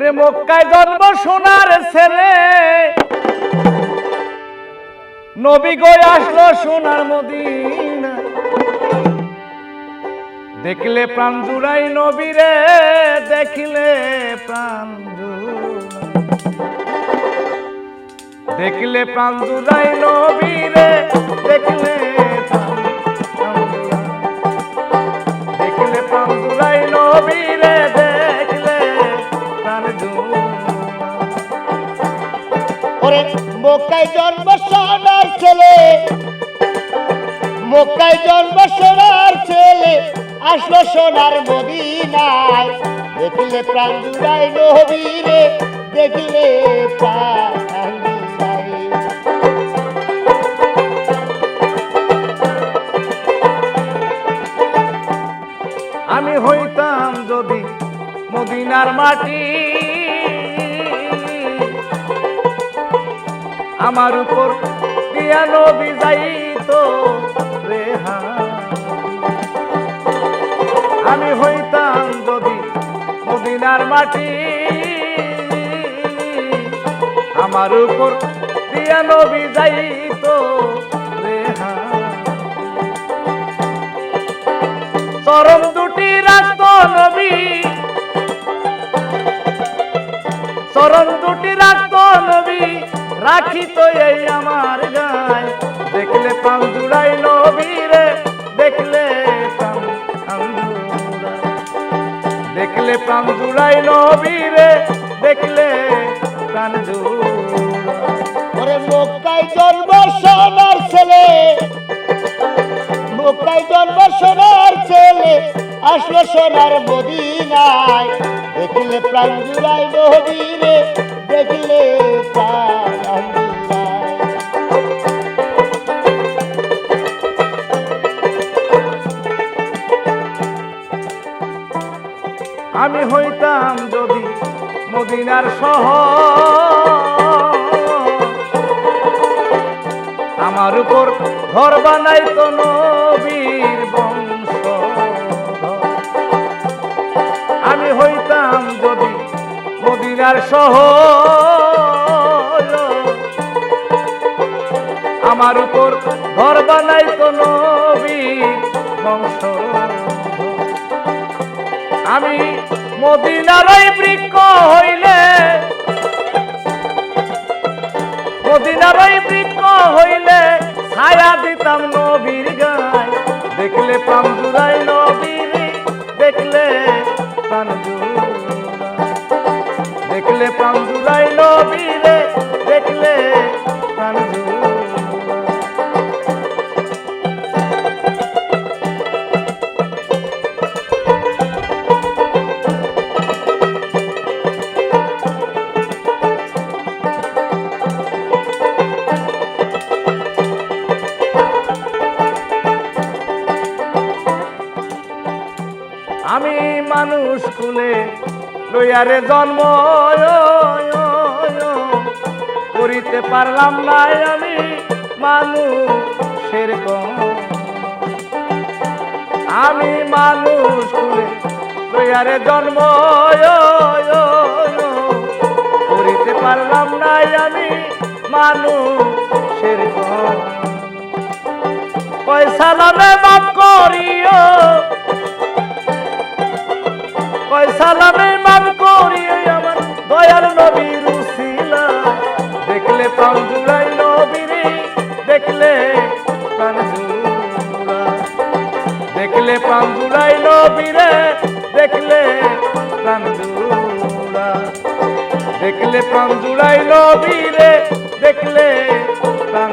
ওরে মক্কায় জন্ম সোনার ছেলে। নবী গই আসলো সোনার মদিনা। দেখলে প্রাণ জুড়াই নবীরে, দেখলে প্রাণ দেখলে প্রাণ জুড়াই নবীরে ওরে, মক্কায় জন্ম সোনার ছেলে। মক্কায় জন্ম সোনার ছেলে, আসলো সোনার মদিনায়। দেখলে প্রাণ জুড়াই নবীরে, দেখলে আমি হইতাম যদি মদিনার মাটি আমার উপর দিয়া নবী রেহা আমি হইতাম যদি মদিনার মাটি। আমার উপর দিয়া নবী রেহা চরম দুটি রাখত নবী। চরম দুটি রাখত নবী। রাখি তো এই আমার গায়। দেখলে প্রাণ জুড়াই নবী রে দেখলে। দেখলে প্রাণ জুড়াই নবী রে দেখলে প্রাণ মক্কায় জন্ম সোনার ছেলে। মক্কায় জন্ম সোনার ছেলে, আসলো সোনার মদিনায়। দেখলে প্রাণ জুড়াই নবীরে, দেখলে প্রাণ আমি হইতাম যদি মদিনার সহ আমার উপর ঘর বানাইতো নবীর বংশ। আমি হইতাম যদি মদিনার সহ আমার উপর ঘর বানাইতো নবীর বংশ। আমি মদিনার ওই বৃক্ষ হইলে মদিনার ওই বৃক্ষ হইলে ছায়া দিতাম নবীর গায়। দেখলে প্রাণ নবীর, দেখলে প্রাণ দেখলে প্রাণ নবীরে আমি মানুষ কুলে লইয়ারে জন্ম করিতে পারলাম না আমি মানুষের কম। আমি মানুষ কুলে লইয়ারে জন্ম করিতে পারলাম না আমি মানুষের কম। পয়সা বাপ করিও। কয় সালামে মান করি আমার দয়াল নবীর উসিলা। দেখলে প্রাণ জুড়াই নবীরে, দেখলে প্রাণ জুড়া দেখলে প্রাণ জুড়াই নবীরে, দেখলে প্রাণ জুড়া দেখলে প্রাণ জুড়াই নবীরে, দেখলে প্রাণ